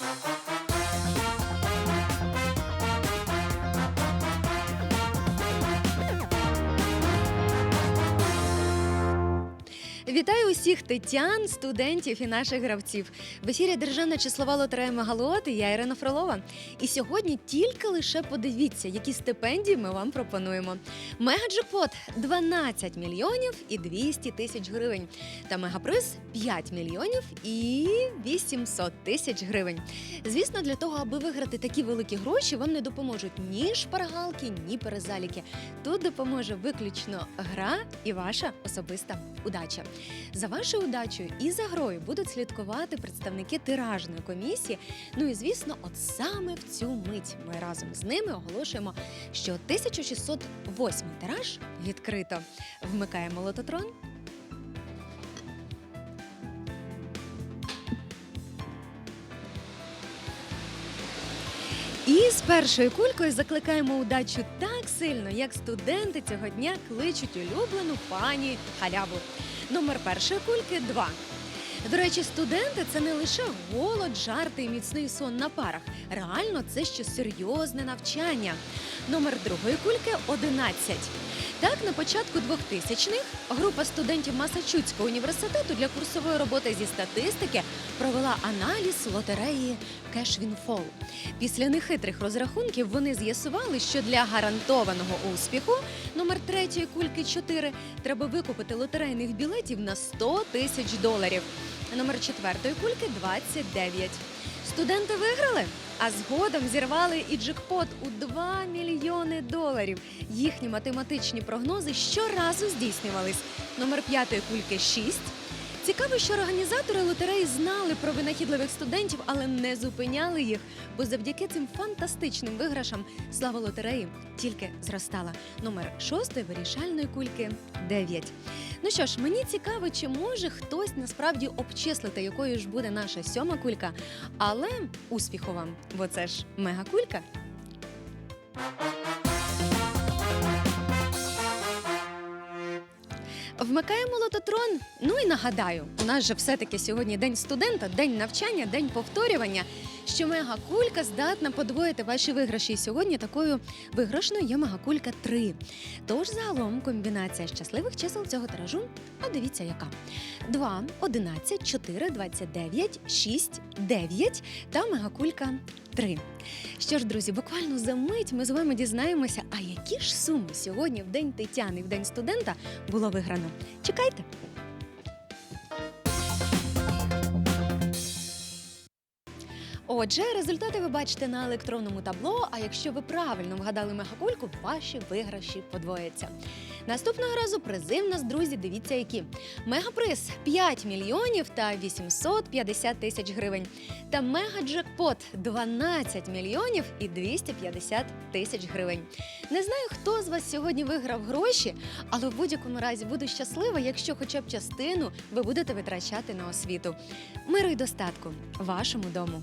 Thank you. Вітаю усіх тетян, студентів і наших гравців. В ефірі Державна числова лотерея Мегалот я Ірина Фролова. І сьогодні тільки лише подивіться, які стипендії ми вам пропонуємо. Мегаджекпот 12 мільйонів і 200 тисяч гривень. Та мегаприз 5 мільйонів і 800 тисяч гривень. Звісно, для того, аби виграти такі великі гроші, вам не допоможуть ні шпаргалки, ні перезаліки. Тут допоможе виключно гра і ваша особиста удача. За вашою удачею і за грою будуть слідкувати представники тиражної комісії. Ну і звісно, от саме в цю мить ми разом з ними оголошуємо, що 1608 тираж відкрито. Вмикаємо лототрон. І з першою кулькою закликаємо удачу так сильно, як студенти цього дня кличуть улюблену пані халяву. Номер першої кульки 2. До речі, студенти це не лише голод, жарти і міцний сон на парах. Реально, це ще серйозне навчання. Номер другої кульки 11. Так, на початку 2000-х група студентів Масачуцького університету для курсової роботи зі статистики провела аналіз лотереї Кешвінфол. Після нехитрих розрахунків вони з'ясували, що для гарантованого успіху номер третьої кульки 4 треба викупити лотерейних білетів на 100 тисяч доларів. Номер четвертої кульки 29. Студенти виграли, а згодом зірвали і джекпот у 2 мільйони доларів. Їхні математичні прогнози щоразу здійснювались. Номер п'ятої кульки 6. Цікаво, що організатори лотереї знали про винахідливих студентів, але не зупиняли їх, бо завдяки цим фантастичним виграшам слава лотереї тільки зростала. Номер шостої вирішальної кульки 9. Ну що ж, мені цікаво, чи може хтось насправді обчислити, якою ж буде наша сьома кулька. Але успіху вам, бо це ж мегакулька. Вмикаємо лототрон. Ну і нагадаю, у нас же все-таки сьогодні день студента, день навчання, день повторювання. Що мегакулька здатна подвоїти ваші виграші. І сьогодні такою виграшною є мегакулька 3. Тож загалом комбінація щасливих чисел цього тиражу. А дивіться, яка: 2, 11, 4, 29, 6, 9 та мегакулька 3. Що ж, друзі, буквально за мить ми з вами дізнаємося, а які ж суми сьогодні в день Тетяни, в день студента було виграно. Чекайте. Отже, результати ви бачите на електронному табло. А якщо ви правильно вгадали мегакульку, ваші виграші подвояться. Наступного разу призи в нас, друзі, дивіться, які мегаприз 5 мільйонів та 850 тисяч гривень. Та мегаджекпот 12 мільйонів і 250 тисяч гривень. Не знаю, хто з вас сьогодні виграв гроші, але в будь-якому разі буду щаслива, якщо хоча б частину ви будете витрачати на освіту. Миру й достатку вашому дому.